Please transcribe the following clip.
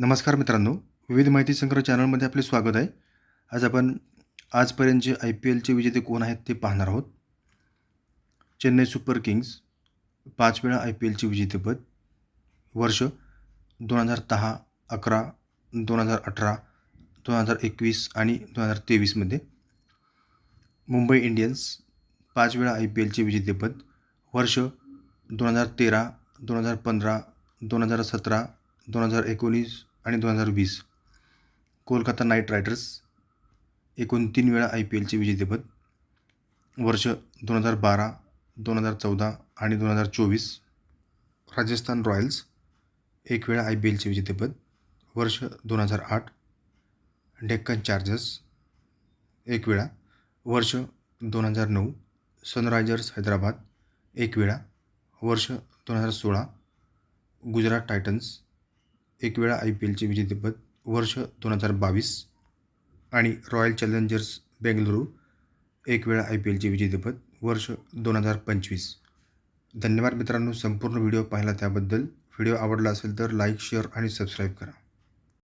नमस्कार मित्रांनो विविध माहिती संग्रह चॅनलमध्ये आपले स्वागत आहे. आज आपण आजपर्यंतचे आय पी एलचे विजेते कोण आहेत ते पाहणार आहोत. चेन्नई सुपर किंग्स पाच वेळा आय पी एलचे विजेतेपद वर्ष दोन हजार दहा अकरा दोन हजार अठरा दोन हजार एकवीस आणि दोन हजार तेवीसमध्ये मुंबई इंडियन्स पाच वेळा आय पी एलचे विजेतेपद वर्ष दोन हजार तेरा दोन हजार पंधरा दोन हजार सतरा दोन हजार एकोणीस आणि दोन हजार वीस. कोलकाता नाईट रायडर्स एकूण तीन वेळा आय पी एलचे विजेतेपद. वर्ष दोन हजार बारा दोन हजार चौदा आणि दोन हजार चोवीस. राजस्थान रॉयल्स एक वेळा आय पी एलचे विजेतेपद. वर्ष दोन हजार आठ डेक्कन चार्जर्स एक वेळा. वर्ष दोन हजार नऊ सनरायझर्स हैदराबाद एक वेळा. वर्ष दोन हजार सोळा गुजरात टायटन्स एक वेळा आय पी एलचे विजेतेपद वर्ष दोन हजार बावीस. आणि रॉयल चॅलेंजर्स बेंगलुरू एक वेळा आय पी एलचे विजेतेपद वर्ष दोन हजार पंचवीस. धन्यवाद मित्रांनो संपूर्ण व्हिडिओ पाहिला त्याबद्दल. व्हिडिओ आवडला असेल तर लाईक शेअर आणि सबस्क्राईब करा.